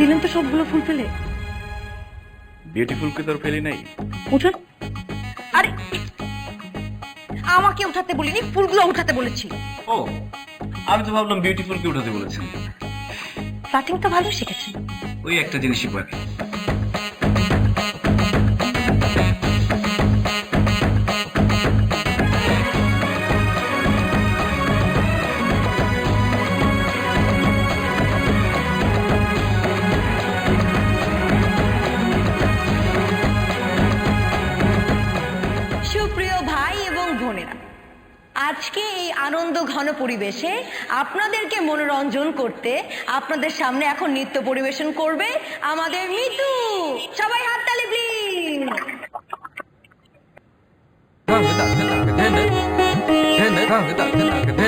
দিলেন তো সবগুলো ফুল ফেলে। বিউটিফুলকে তোর ফেলি নাই? উঠুন আরে আমাকে উঠাতে বলিনি ফুলগুলো উঠাতে বলেছি। ও আমি তো ভাবলাম বিউটিফুলকে উঠাতে বলেছেন। তো ভালো শিখেছি ওই একটা জিনিসই পারে বোনেরা আজকে এই আনন্দ ঘন পরিবেশে আপনাদেরকে মনোরঞ্জন করতে আপনাদের সামনে এখন নৃত্য পরিবেশন করবে আমাদের মিতু সবাই প্লিজ ধাঙ্গ ধাঙ্গ ধাঙ্গ ধেনে